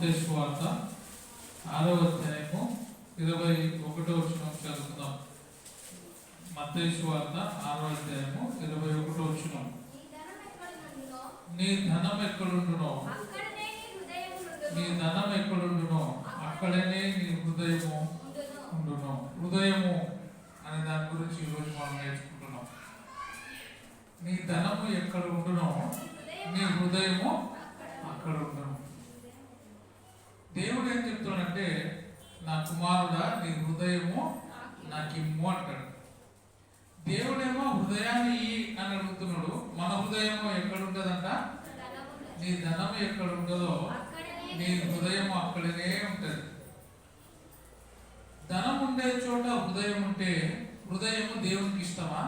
చదువుకుందాం వార్త ఆరో అధ్యాయము ఇరవై ఒకటో వచ్చిన చదువుకుందాం. మత్తయి వార్త ఆరో అధ్యాయము ఇరవై ఒకటో వచ్చిన నీ ధనం నీ ధనం ఎక్కడుండునో? నీ ధనం ఎక్కడుండునో? అక్కడనే నీ హృదయము ఉండును. హృదయము అనే దాని గురించి ఈరోజు మనం నేర్చుకుంటున్నాం. నీ ధనము ఎక్కడ ఉండునో? నీ హృదయము అక్కడ ఉండును. దేవుడు ఏం చెప్తున్నాడంటే నా కుమారుడా నీ హృదయము నాకు ఇమ్ము అంటాడు. దేవుడేమో హృదయాన్ని అని అడుగుతున్నాడు. మన హృదయము ఎక్కడ ఉంటుందంట? నీ ధనం ఎక్కడ ఉంటుందో నీ హృదయం అక్కడనే ఉంటుంది. ధనం ఉండే చోట హృదయం ఉంటే హృదయము దేవునికి ఇష్టమా?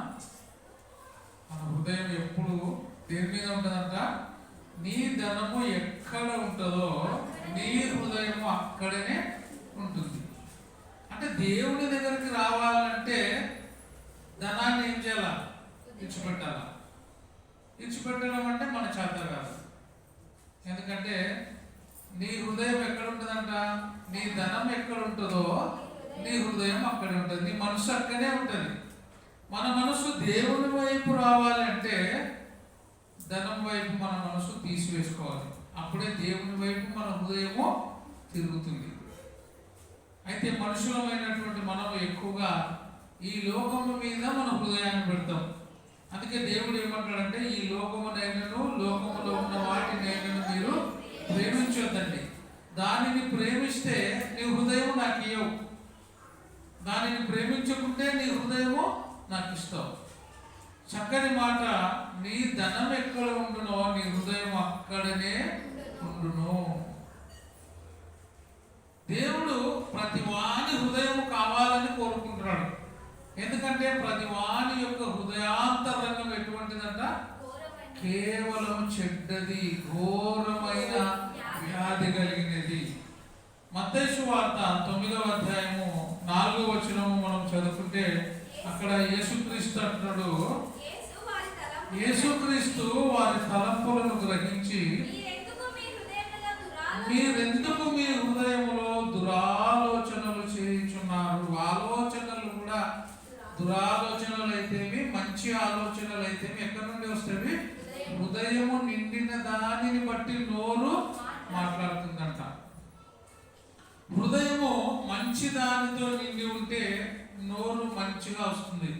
మన హృదయం ఎప్పుడు దేని మీద ఉంటుందంట? నీ ధనము ఎక్కడ ఉంటుందో నీ హృదయము అక్కడనే ఉంటుంది. అంటే దేవుని దగ్గరికి రావాలంటే ధనాన్ని ఏం చేయాలా? ఇచ్చిపెట్టాలా? ఇచ్చిపెట్టడం అంటే మన చేత కాదు. ఎందుకంటే నీ హృదయం ఎక్కడ ఉంటుందంట? నీ ధనం ఎక్కడ ఉంటుందో నీ హృదయం అక్కడే ఉంటుంది. నీ మనసు అక్కడే ఉంటుంది. మన మనసు దేవుని వైపు రావాలంటే ధనం వైపు మన మనసు తీసివేసుకోవాలి. అప్పుడే దేవుని వైపు మన హృదయము తిరుగుతుంది. అయితే మనుషులమైనటువంటి మనం ఎక్కువగా ఈ లోకము మీద మన హృదయాన్ని పెడతాం. అందుకే దేవుడు ఏమంటాడంటే ఈ లోకమునైనను లోకములో ఉన్న వాటినైనను మీరు ప్రేమించొద్దండి. దానిని ప్రేమిస్తే నీ హృదయం నాకు ఇవ్వవు దానిని ప్రేమించకుంటే నీ హృదయము నాకు ఇస్తావు. చక్కని మాట నీ ధనం ఎక్కడ ఉండునో నీ హృదయం అక్కడనే ఉండును దేవుడు ప్రతి వాని హృదయం కావాలని కోరుకుంటున్నాడు. ఎందుకంటే ప్రతి వాని యొక్క హృదయాంతరంగం ఎటువంటిదంట? కేవలం చెడ్డది ఘోరమైన వ్యాధి కలిగినది. మత్తయి వార్త తొమ్మిదవ అధ్యాయము నాలుగో వచనము మనం చదువుకుంటే అక్కడ యేసుక్రీస్తు అంటున్నాడు. యేసుక్రీస్తు వారి తలంపులను గ్రహించి మీరెందుకు మీ హృదయములో దురాలోచన మీరెందుకు మీ హృదయంలో దురాలోచనలు చేయించున్నారు? ఆలోచనలు కూడా దురాలోచనలు అయితేవి మంచి ఆలోచనలు అయితేవి ఎక్కడి నుండి వస్తేవి? హృదయము నిండిన దానిని బట్టి నోరు మాట్లాడుతుందంట. హృదయము మంచి దానితో నిండి ఉంటే నోరు మంచిగా వస్తుంది.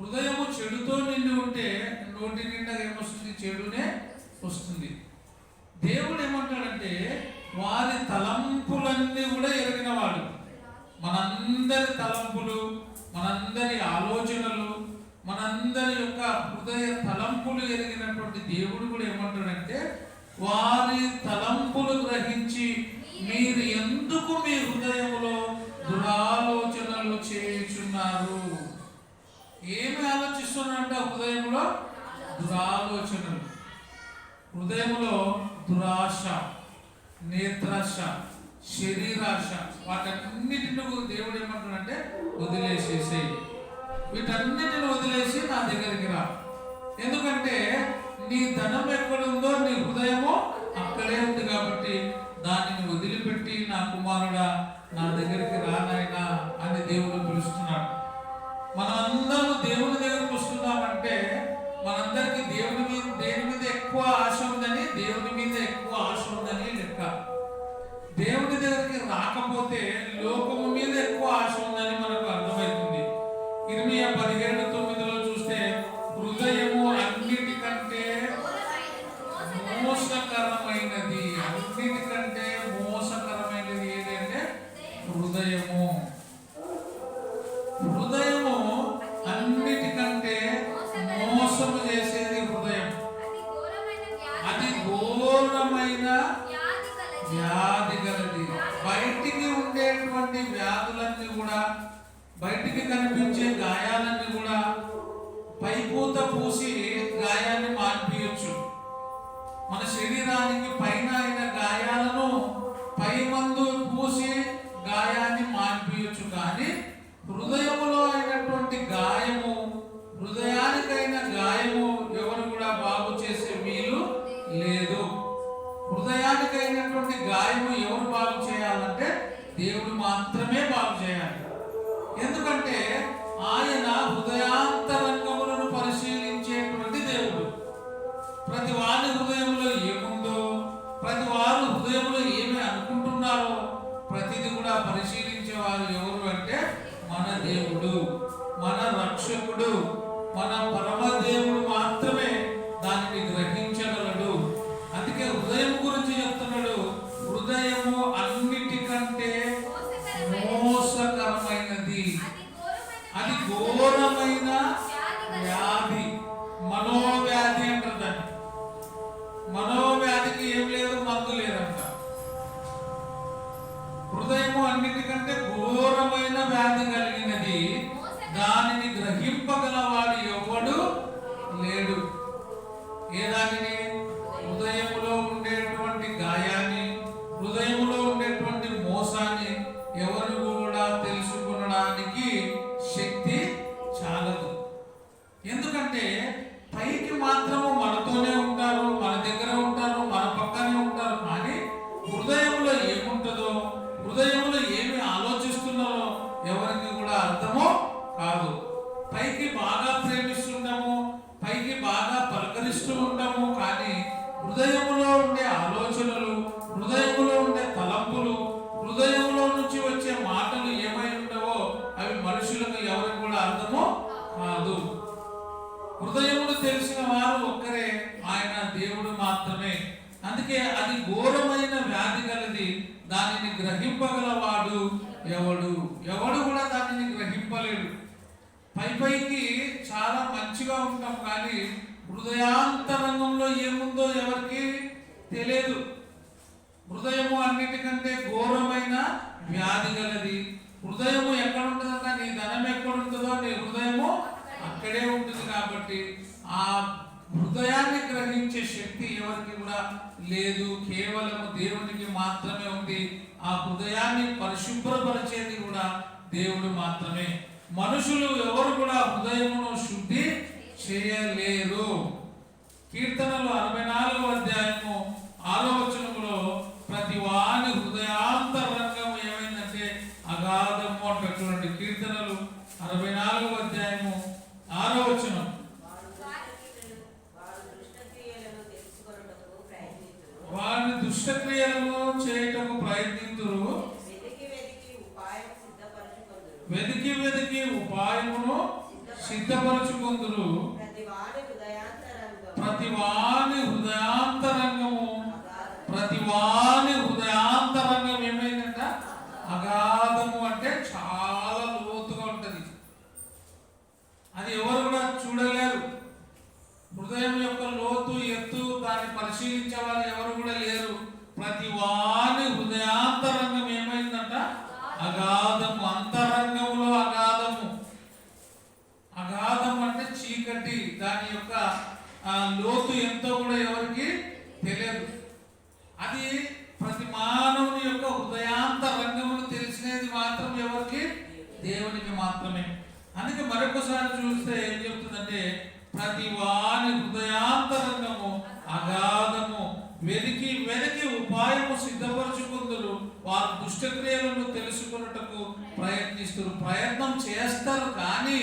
హృదయము చెడుతో నిండి ఉంటే నోటి నిండా ఏమొస్తుంది? చెడునే వస్తుంది. దేవుడు ఏమంటాడంటే వారి తలంపులన్నీ కూడా ఎరిగిన వాడు మనందరి తలంపులు మనందరి ఆలోచనలు మనందరి యొక్క హృదయ తలంపులు ఎరిగినటువంటి దేవుడు కూడా ఏమంటాడంటే వారి తలంపులు గ్రహించి మీరు ఎందుకు మీ హృదయములో దురాలోచనలు చేయుచున్నారు? ఏమి ఆలోచిస్తున్నారంటే హృదయంలో? దురాలోచనలు. హృదయంలో దురాశ నేత్రాశ శరీరాశ వాటన్నిటిని కూడా దేవుడు ఏమంటాడంటే వదిలేసేసేయి. వీటన్నిటిని వదిలేసి నా దగ్గరికి రా. ఎందుకంటే నీ ధనం ఎక్కడుందో నీ హృదయము అక్కడే ఉంది కాబట్టి దానిని వదిలిపెట్టి నా కుమారుడా నా దగ్గరికి రానాయనా అని దేవుడు పిలుస్తున్నాడు. మనమందరం దేవుని దగ్గరికి వస్తున్నామంటే మనందరికీ దేవుని మీద దేని మీద ఎక్కువ ఆశ ఉందని దేవుని మీద ఎక్కువ ఆశ ఉందని లెక్క. దేవుని దగ్గరికి రాకపోతే లోకం కనిపించే గాయాలన్నీ కూడా పైపూత పూసి గాయాన్ని మార్పియచ్చు. మన శరీరానికి పైన అయిన గాయాలను పై మందు పూసి గాయాన్ని మార్పియొచ్చు. కానీ హృదయములో అయినటువంటి గాయము హృదయానికైన గాయము ఎవరు కూడా బాగు చేసే వీలు లేదు. హృదయానికైనటువంటి గాయము ఎవరు బాగు దానిని ఎవరికి కూడా అర్థమో కాదు. హృదయమును తెలిసిన వారు ఒక్కరే ఆయన దేవుడు మాత్రమే. అందుకే అది ఘోరమైన వ్యాధి గలది దానిని గ్రహింపగలవాడు ఎవడు? ఎవడు కూడా దానిని గ్రహింపలేడు. పై పైకి చాలా మంచిగా ఉంటాం కానీ హృదయాంతరంగంలో ఏముందో ఎవరికి తెలియదు. హృదయము అన్నిటికంటే ఘోరమైన వ్యాధి గలది హృదయము ఎక్కడ ఉంటుందంట నీ ధనం ఎక్కడ ఉంటుందో నీ హృదయము అక్కడే ఉంటుంది కాబట్టి ఆ హృదయాన్ని గ్రహించే శక్తి ఎవరికి కూడా లేదు. కేవలము దేవునికి మాత్రమే ఉంది. ఆ హృదయాన్ని పరిశుభ్రపరిచేది కూడా దేవుడు మాత్రమే. మనుషులు ఎవరు కూడా హృదయమును శుద్ధి చేయలేరు. కీర్తనలు అరవై నాలుగో అధ్యాయము ఆలోచనలో ప్రతి వాని హృదయాంతరంగం ఏమైందంటే అగాధము అంటారు చూడండి కీర్తనలు అరవై నాలుగవ అధ్యాయము ఆరో వచనం. వారిని దుష్టక్రియలను చేయటము ప్రయత్నింతురు. వెతికి వెతికి ఉపాయమును సిద్ధపరచుకుందురు. ప్రతి వాని హృదయాంతరంగం ప్రతి హృదయాంతరంగము ప్రతి వాని హృదయాంతరంగం ఏమైందంట అగాధము అంటే చాలా లోతుగా ఉంటది అది ఎవరు కూడా చూడలేరు హృదయం యొక్క లోతు ఎత్తు దాన్ని పరిశీలించే వాళ్ళు ఎవరు కూడా లేరు ప్రతి వాని హృదయాంతరంగం ఏమైందంట అగాధము అంతరంగంలో అగాధము అగాధం అంటే చీకటి దాని యొక్క ఆ, లోతు ఎంతో కూడా ఎవరికి తెలియదు అది ప్రతి మానవుని యొక్క హృదయాంత రంగమును తెలిసినది మాత్రం ఎవరికి దేవునికి మాత్రమే అందుకే మరొకసారి చూస్తే ఏం చెప్తుందంటే ప్రతి వాని హృదయాంతరంగము అగాధము వెతికి వెతికి ఉపాయము సిద్ధపరచుకుందరు వారు దుష్టక్రియలను ప్రయత్నిస్తారు. ప్రయత్నం చేస్తారు కానీ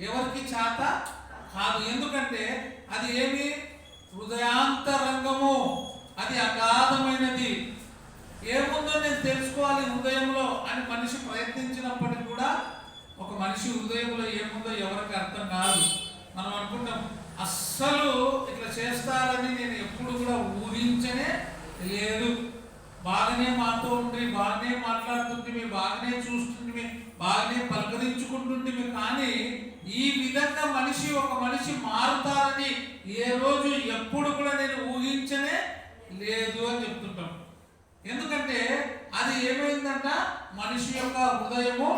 ఎవరికి చేత కాదు. ఎందుకంటే అది ఏమి? హృదయాంతరంగము. అది అగాధమైనది. ఏముందో నేను తెలుసుకోవాలి హృదయంలో అని మనిషి ప్రయత్నించినప్పటికీ కూడా ఒక మనిషి హృదయంలో ఏముందో ఎవరికి అర్థం కాదు. మనం అనుకుంటాం అస్సలు ఇట్లా చేస్తారని నేను ఎప్పుడు కూడా ఊహించనే లేదు. బాగానే మాతో ఉండి బాగానే మాట్లాడుతుంటే బాగానే చూస్తుంటే బాగానే పలకరించుకుంటుంటే కానీ ఈ విధంగా మనిషి ఒక మనిషి మారుతారని ఏ రోజు ఎప్పుడు కూడా నేను ఊహించనే లేదు అని చెప్తుంటాం. ఎందుకంటే అది ఏమైందంట? మనిషి యొక్క హృదయము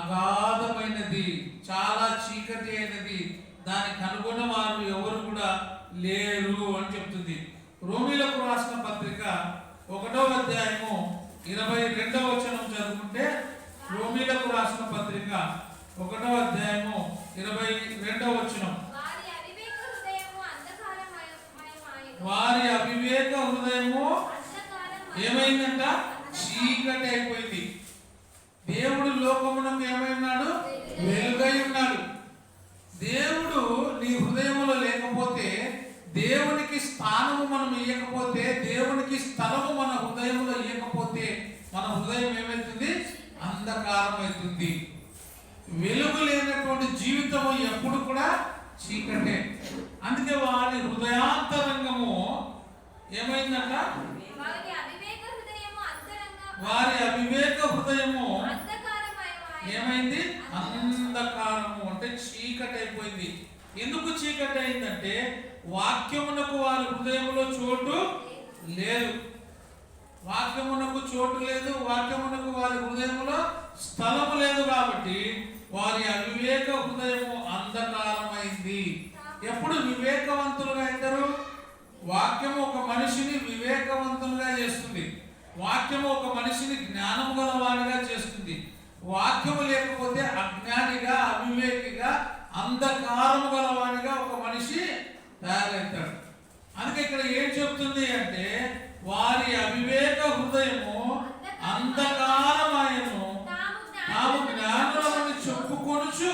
అగాధమైనది చాలా చీకటి అయినది. దానికి అనుగుణ వారు ఎవరు కూడా లేరు అని చెప్తుంది. రోమిలకు రాసిన పత్రిక ఒకటో అధ్యాయము ఇరవై రెండవ వచనం చదువుకుంటే రోమిలకు రాసిన పత్రిక ఒకటో అధ్యాయము ఇరవై రెండవ వచనం. వారి అవివేక హృదయము ఏమైందంట? చీకటి అయిపోయింది. దేవుడు లోకమునకు ఏమైనాడు వెలుగై ఉన్నాడు. దేవుడు నీ హృదయంలో లేకపోతే దేవునికి స్థానము మనం ఇవ్వకపోతే దేవునికి స్థలము మన హృదయంలో ఇవ్వకపోతే మన హృదయం ఏమవుతుంది అంధకారం అవుతుంది వెలుగు లేనటువంటి జీవితము ఎప్పుడు కూడా చీకటే. అందుకే వారి హృదయాంతరంగము ఏమైందంట? వారి అవివేక హృదయము. ఏమైంది? అంధకారము. అంటే చీకటి అయిపోయింది ఎందుకు చీకటి అయిందంటే వాక్యమునకు వారి హృదయంలో చోటు లేదు. వాక్యమునకు చోటు లేదు వాక్యమునకు వారి హృదయంలో స్థలము లేదు కాబట్టి వారి అవివేక హృదయము అంధకారమైంది. ఎప్పుడు వివేకవంతులుగా అవుతారు వాక్యము ఒక మనిషిని వివేకవంతులుగా చేస్తుంది. వాక్యము ఒక మనిషిని జ్ఞానము గలవాడిగా చేస్తుంది. వాక్యము లేకపోతే అజ్ఞానిగా అవివేకిగా అంధకారము గలవాడిగా ఒక మనిషి తయారవుతాడు అందుకే ఇక్కడ ఏం చెప్తుంది అంటే వారి అవివేక హృదయము అంధకారమయము తాము తాము జ్ఞానులమని చెప్పుకొనుచు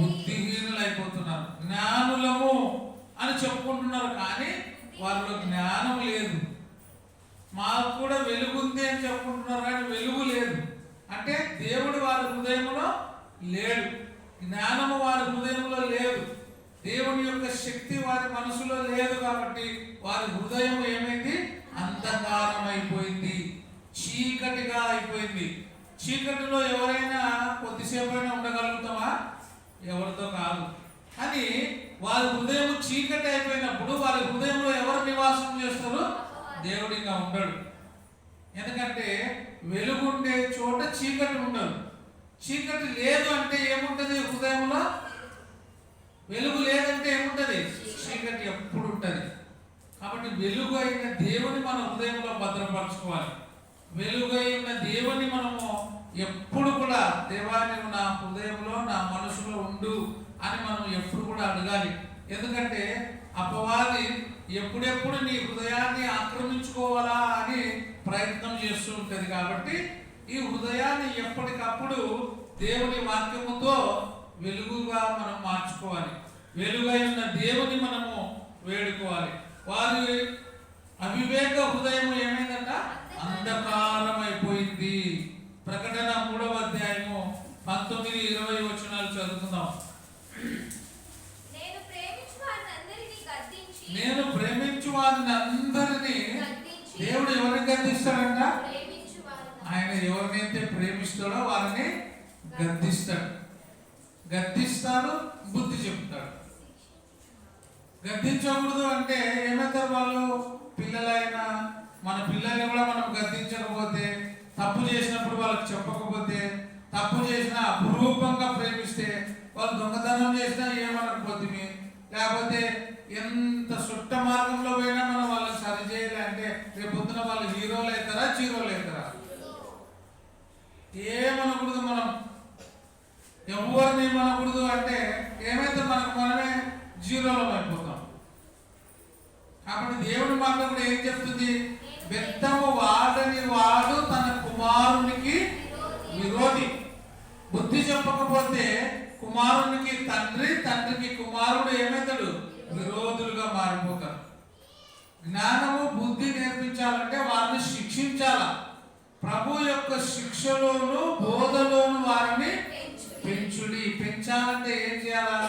బుద్ధిహీనులైపోతున్నారు. జ్ఞానులము అని చెప్పుకుంటున్నారు కానీ వారిలో జ్ఞానం లేదు. మాకు కూడా వెలుగుంది అని చెప్పుకుంటున్నారు కానీ వెలుగు లేదు. అంటే దేవుడు వారి హృదయంలో లేడు. జ్ఞానము వారి హృదయంలో లేదు. దేవుని యొక్క శక్తి వారి మనసులో లేదు కాబట్టి వారి హృదయం ఏమైంది? అంధకారమైపోయింది. అయిపోయింది చీకటిగా అయిపోయింది. చీకటిలో ఎవరైనా కొద్దిసేపు అయినా ఉండగలుగుతామా? ఎవరితో కాదు. అని వారి హృదయం చీకటి అయిపోయినప్పుడు వారి హృదయంలో ఎవరు నివాసం చేస్తారు? దేవుడిగా ఉండడు. ఎందుకంటే వెలుగుండే చోట చీకటి ఉండదు. చీకటి లేదు అంటే ఏముంటది హృదయంలో? వెలుగు లేదంటే ఏముంటుంది? చీకటి ఎప్పుడు ఉంటుంది? కాబట్టి వెలుగు అయిన దేవుని మన హృదయంలో భద్రపరచుకోవాలి. వెలుగు అయిన దేవుని మనము ఎప్పుడు కూడా దేవాన్ని నా హృదయంలో నా మనసులో ఉండు అని మనం ఎప్పుడు కూడా అడగాలి. ఎందుకంటే అపవాది ఎప్పుడెప్పుడు నీ హృదయాన్ని ఆక్రమించుకోవాలా అని ప్రయత్నం చేస్తూ ఉంటుంది. కాబట్టి ఈ హృదయాన్ని ఎప్పటికప్పుడు దేవుని వాక్యముతో వెలుగుగా మనం మార్చుకోవాలి. వెలుగై ఉన్న దేవుని మనము వేడుకోవాలి. వారి అవివేక హృదయం ఏమైందంట? అంధకారం అయిపోయింది ప్రకటన మూడవ అధ్యాయము పంతొమ్మిది ఇరవై వచనాలు చదువుకుందాం. నేను ప్రేమించు వారిని అందరినీ దేవుడు ఎవరిని గద్దిస్తాడంట? ఆయన ఎవరినైతే ప్రేమిస్తాడో వారిని గద్దిస్తాడు. గద్దిస్తాడు బుద్ధి చెప్తాడు. గద్దించకూడదు అంటే ఏమవుతారు వాళ్ళు? పిల్లలైనా మన పిల్లల్ని కూడా మనం గద్దించకపోతే తప్పు చేసినప్పుడు వాళ్ళకి చెప్పకపోతే తప్పు చేసినా అపురూపంగా ప్రేమిస్తే వాళ్ళు దొంగతనం చేసినా ఏమనకపోతే లేకపోతే ఎంత సుట్ట మార్గంలో పోయినా మనం వాళ్ళని సరి చేయాలి అంటే రేపు పొద్దున వాళ్ళు హీరోలు అవుతారా చీరోలు అవుతారా? ఏమనకూడదు మనం. ఎవరిని మనకూడదు అంటే ఏమైతే మనకు మనమే జీరోలో అయిపోతాం కాబట్టి దేవుడి మాట కూడా ఏం చెప్తుంది? బెత్తము వాడని వాడు తన కుమారునికి విరోధి. బుద్ధి చెప్పకపోతే కుమారునికి తండ్రి తండ్రికి కుమారుడు ఏమవుతాడు? విరోధులుగా మారిపోతాడు జ్ఞానము బుద్ధి నేర్పించాలంటే వారిని శిక్షించాల? ప్రభు యొక్క శిక్షలోను బోధలోను వారిని పెంచుడి పెంచాలంటే ఏం చేయాలా?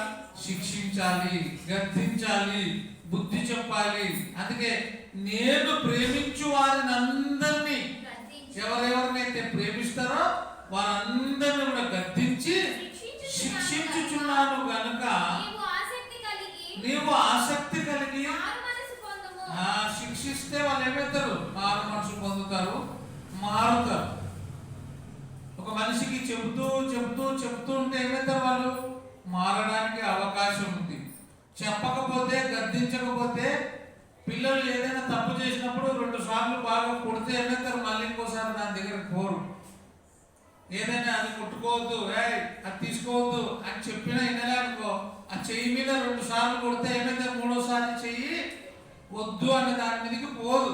శిక్షించాలి గద్దించాలి బుద్ధి చెప్పాలి. అందుకే నేను ప్రేమించు వారిని అందరినీ ఎవరెవరినైతే ప్రేమిస్తారో వారందరిని కూడా గద్దించి శిక్షించుచున్నాను. గనుక నీవు ఆసక్తి కలిగి శిక్షిస్తే వాళ్ళు ఏమవుతారు? మారు మనసు పొందుతారు మారుతారు. ఒక మనిషికి చెబుతూ చెబుతూ చెబుతూ ఉంటే ఏమవుతారు వాళ్ళు? మారడానికి అవకాశం ఉంది. చెప్పకపోతే గద్దించకపోతే పిల్లలు ఏదైనా తప్పు చేసినప్పుడు రెండు సార్లు బాగా కొడితే ఏమవుతారు మళ్ళీ ఇంకోసారి దాని దగ్గర పోరు. ఏదైనా అది ముట్టుకోవద్దు ఏయ్ అది తీసుకోవద్దు అని చెప్పినా వినలే అనుకో ఆ చెయ్యి మీద రెండు సార్లు కొడితే ఏమైతే మూడోసారి చెయ్యి వద్దు అనే దాని మీదకి పోదు.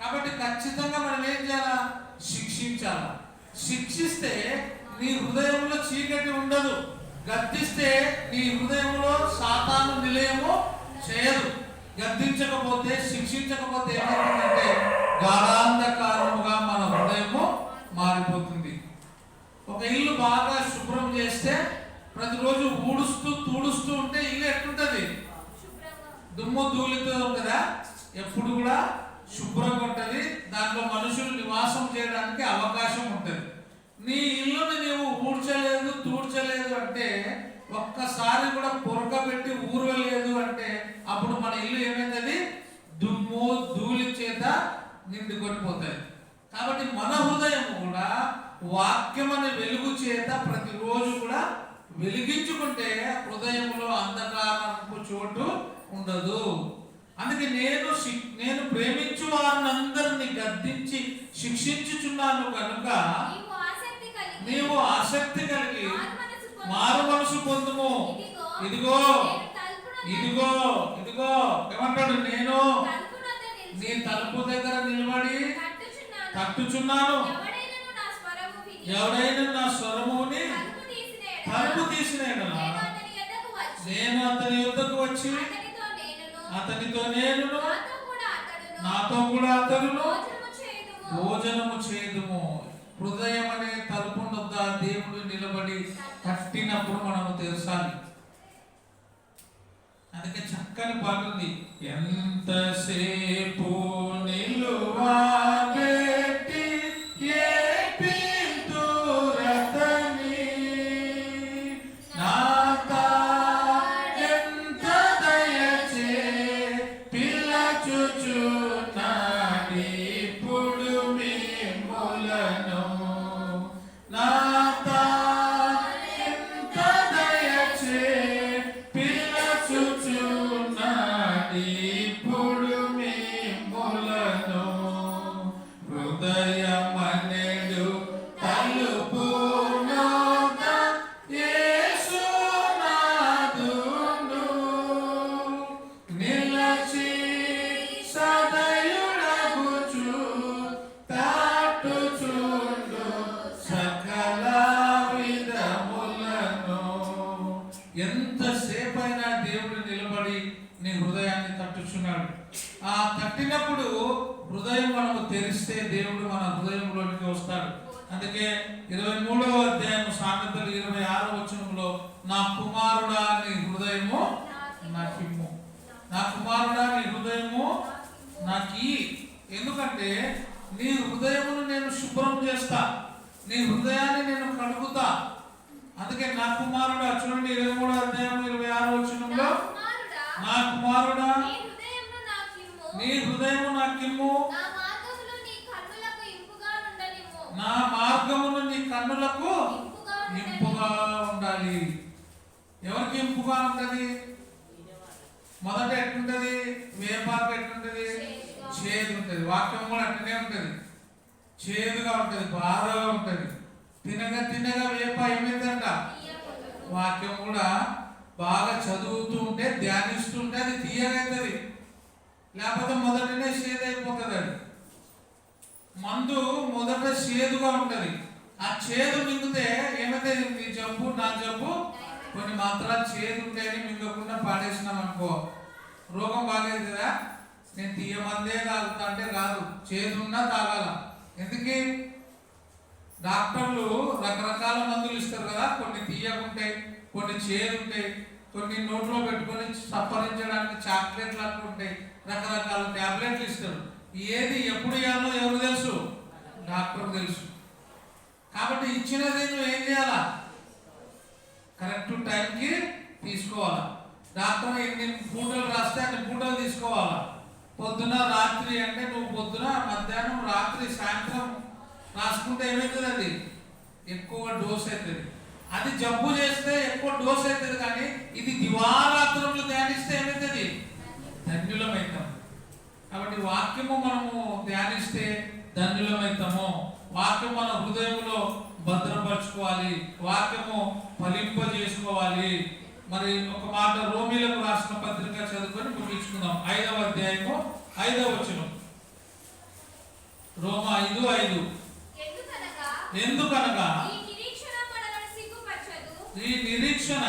కాబట్టి ఖచ్చితంగా మనం ఏం చేయాలా? శిక్షించాలా? శిక్షిస్తే నీ హృదయంలో చీకటి ఉండదు. గద్దిస్తే నీ హృదయంలో సాతాను నిలయము చేయదు. గద్దించకపోతే శిక్షించకపోతే ఏమవుతుందంటే గాఢాంధకారముగా మన హృదయము మారిపోతుంది. ఒక ఇల్లు బాగా శుభ్రం చేస్తే ప్రతిరోజు ఊడుస్తూ తూడుస్తూ ఉంటే ఇల్లు ఎట్లుంటది? దుమ్ము ధూళితో కదా ఎప్పుడు కూడా శుభ్రం ఉంటది దాంట్లో మనుషులు నివాసం చేయడానికి అవకాశం ఉంటది నీ ఇల్లుని నీవు ఊడ్చలేదు తూడ్చలేదు అంటే ఒక్కసారి కూడా పొరక పెట్టి ఊరవలేదు అంటే అప్పుడు మన ఇల్లు ఏమైతుంది దుమ్ము ధూళి చేత నిండుకొని పోతుంది కాబట్టి మన హృదయం కూడా వాక్యం అనే వెలుగు చేత ప్రతిరోజు కూడా వెలిగించుకుంటే హృదయంలో అంధకారపు చోటు ఉండదు. అందుకే నేను నేను ప్రేమించు వారినందరిని గద్దించి శిక్షించుచున్నాను కనుక నీవు ఆసక్తి కలిగి. మారు మనసు పొందుము. ఇదిగో ఇదిగో ఇదిగో ఏమంటాడు? నేను నీ తలుపు దగ్గర నిలబడి తట్టుచున్నాను. తట్టుచున్నాను ఎవడైనను నా స్వరము విని ఎవడైనా నా స్వరముని తలుపు తీసిన నేను అతని అతని యుద్ధకు వచ్చి అతనితో నేను నాతో కూడా అతడును. భోజనము చేయుదుము. హృదయం అనే తలుపు వద్ద దేవుడు నిలబడి కట్టినప్పుడు మనము తెరచాలి అందుకే చక్కని పాట ఉంది ఎంతసేపు నిలువాబెట్టి తెరిస్తే దేవుడు మన హృదయంలోనికి వస్తాడు. అందుకే ఇరవై మూడవ అధ్యాయం సామెతలు ఇరవై ఆరో వచనంలో నా కుమారుడా నీ హృదయము నాకిమ్ము. నా కుమారుడా నీ హృదయము నాకి. ఎందుకంటే నీ హృదయమును నేను శుభ్రం చేస్తా నీ హృదయాన్ని నేను కడుగుతా. అందుకే నా కుమారుడా చూడండి ఇరవై మూడో అధ్యాయం ఇరవై ఆరో వచనంలో నా కుమారుడా. నీ హృదయము నాకిమ్ము నా మార్గములు నీ కన్నులకు ఇంపుగా ఉండనిమ్ము. నా మార్గమును నీ కన్నులకు ఇంపుగా ఉండాలి. ఎవరికి ఇంపుగా ఉంటది? మొదట ఎట్లుంటది? వేపాకు ఎట్లుంటది? చేదుగా. చేదు ఉంటది. వాక్యం కూడా అట్లనే ఉంటది. చేదుగా ఉంటది బాధగా ఉంటది. తినగా తినగా వేప ఏమైందంట. వాక్యం కూడా బాగా చదువుతూ ఉంటే ధ్యానిస్తూ ఉంటే అది తీయగైతుంది. లేకపోతే మొదటనే చేదు అయిపోతుంది అది. మందు మొదట చేదుగా ఉంటది. ఆ చేదు మింగితే ఏమైతే నీ జబ్బు నా జబ్బు? కొన్ని మాత్రాలు చేదు ఉంటాయని మింగకుండా పాడేసినాం అనుకో. రోగం బాగలేదు కదా? నేను తీయ మందే తాగుతా అంటే రాదు. చేదున్నా తాగాల. ఎందుకు? డాక్టర్లు రకరకాల మందులు ఇస్తారు కదా? కొన్ని తీయకుంటాయి కొన్ని చేదుంటాయి. కొన్ని నోట్లో పెట్టుకొని సప్పరించడానికి చాక్లెట్లు అట్లా ఉంటాయి రకరకాల టాబ్లెట్లు ఇస్తారు. ఏది ఎప్పుడు ఇవ్వాలో ఎవరు తెలుసు? డాక్టర్ తెలుసు. కాబట్టి ఇచ్చినది నువ్వు ఏం చేయాలా? కరెక్ట్ టైంకి తీసుకోవాలా. డాక్టర్ ఎన్ని పూటలు రాస్తే అన్ని పూటలు తీసుకోవాలా? పొద్దున రాత్రి అంటే నువ్వు పొద్దున మధ్యాహ్నం రాత్రి సాయంత్రం రాసుకుంటే ఏమవుతుంది అది ఎక్కువ డోస్ అవుతుంది అది జబ్బు చేస్తే ఎక్కువ డోస్ అవుతుంది కానీ ఇది దివారాత్రంలో ధ్యానిస్తే ఏమవుతుంది ధన్యులమవుతాం కాబట్టి వాక్యము మనము ధ్యానిస్తే ధన్యులమవుతాము వాక్యం మన హృదయంలో భద్రపరచుకోవాలి. వాక్యము ఫలింపజేసుకోవాలి. మరి ఒక మాట రోమిలకు రాసిన పత్రిక చదువుకొని ముగించుకుందాం. ఐదవ అధ్యాయము ఐదవ వచనం. రోమ ఐదు ఐదు. ఎందుకనగా? ఎందుకనగా? ఈ నిరీక్షణ మనలను సిగ్గుపరచదు. ఈ నిరీక్షణ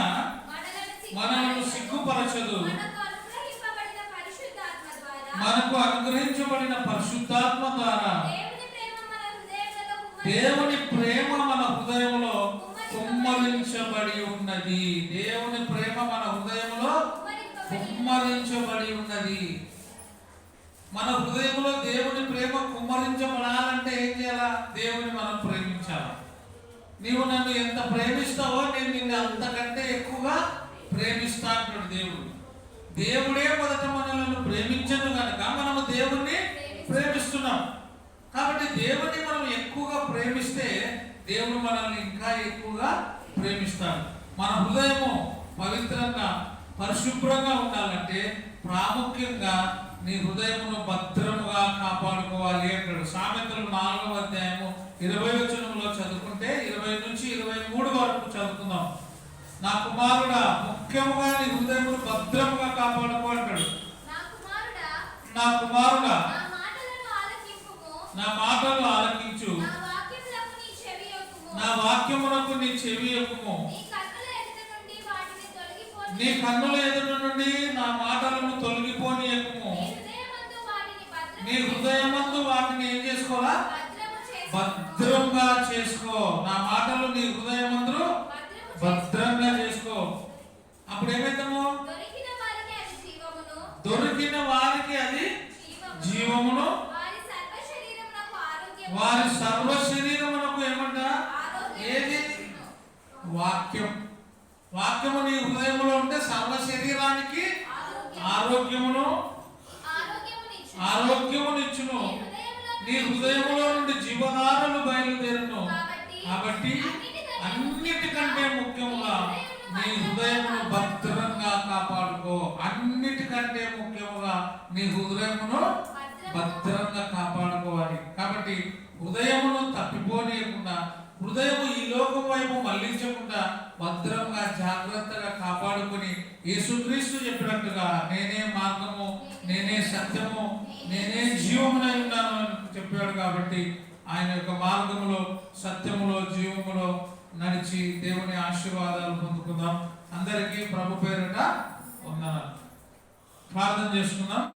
మనలను మనలను సిగ్గుపరచదు. సిగ్గుపరచదు మనకు అనుగ్రహింపబడిన పరిశుద్ధాత్మ ద్వారా మనకు అనుగ్రహించబడిన పరిశుద్ధాత్మ ద్వారా దేవుని ప్రేమ మన హృదయంలో కుమ్మరించబడి ఉన్నది. దేవుని ప్రేమ మన హృదయంలో కుమ్మరించబడి ఉన్నది. మన హృదయంలో దేవుని ప్రేమ కుమ్మరించబడాలంటే ఏం చేయాలా? దేవుని మనం ప్రేమించాలి? నీవు నన్ను ఎంత ప్రేమిస్తావో నేను నిన్ను అంతకంటే ఎక్కువగా ప్రేమిస్తా అంటాడు దేవుడు. దేవుడే మొదట మనలను ప్రేమించను కనుక మనము దేవుణ్ణి ప్రేమిస్తున్నాం. కాబట్టి దేవుణ్ణి మనం ఎక్కువగా ప్రేమిస్తే దేవుడు మనల్ని ఇంకా ఎక్కువగా ప్రేమిస్తాడు. మన హృదయము పవిత్రంగా పరిశుభ్రంగా ఉండాలంటే ప్రాముఖ్యంగా నీ హృదయమును భద్రముగా కాపాడుకోవాలి అంటాడు. సామెతలు నాలుగవ అధ్యాయము ఇరవై వచనంలో చదువుకుంటే ఇరవై నుంచి ఇరవై మూడు వరకు చదువుకుందాం. నా కుమారుడా ముఖ్యముగా నీ హృదయమును భద్రముగా కాపాడుకో అంటాడు. నా కుమారుడా నా మాటలు ఆలకించు. నా వాక్యమునకు నీ చెవి యొక్కుము. నీ కన్నుల ఎదుట నుండి నీ మాటలను తొలగిపోని ఎక్కుము నీ హృదయమందు వాటిని ఏం చేసుకోవాలా? భద్రంగా చేసుకో. నా మాటలు నీ హృదయమందు భద్రంగా చేసుకో. అప్పుడు ఏమైతాము? దొరికిన వారికి అది జీవమును. దొరికిన వారికి అది జీవమును. జీవమును. వారి సర్వ శరీరమునకు ఏమంట? ఏది? వాక్యం. వాక్యము నీ హృదయంలో ఉంటే సర్వ శరీరానికి ఆరోగ్యమును. ఆరోగ్యమునిచ్చు ఆరోగ్యమునిచ్చును నీ హృదయములో నుండి జీవనారులు బయలుదేరును. కాబట్టి అన్నిటికంటే ముఖ్యముగా నీ హృదయమును భద్రంగా కాపాడుకో. అన్నిటికంటే ముఖ్యముగా నీ హృదయమును భద్రంగా కాపాడుకోవాలి. కాబట్టి హృదయమును తప్పిపోనీయకుండా హృదయము ఈ లోకం వైపు మళ్ళించకుండా భద్రంగా జాగ్రత్తగా కాపాడుకొని యేసుక్రీస్తు చెప్పినట్టుగా నేనే మార్గము నేనే సత్యము నేనే జీవమునై ఉన్నాను అని చెప్పాడు కాబట్టి ఆయన యొక్క మార్గములో సత్యములో జీవములో నడిచి దేవుని ఆశీర్వాదాలు పొందుకుందాం. అందరికీ ప్రభు పేరిట వందనాలు. ప్రార్థన చేసుకుందాం.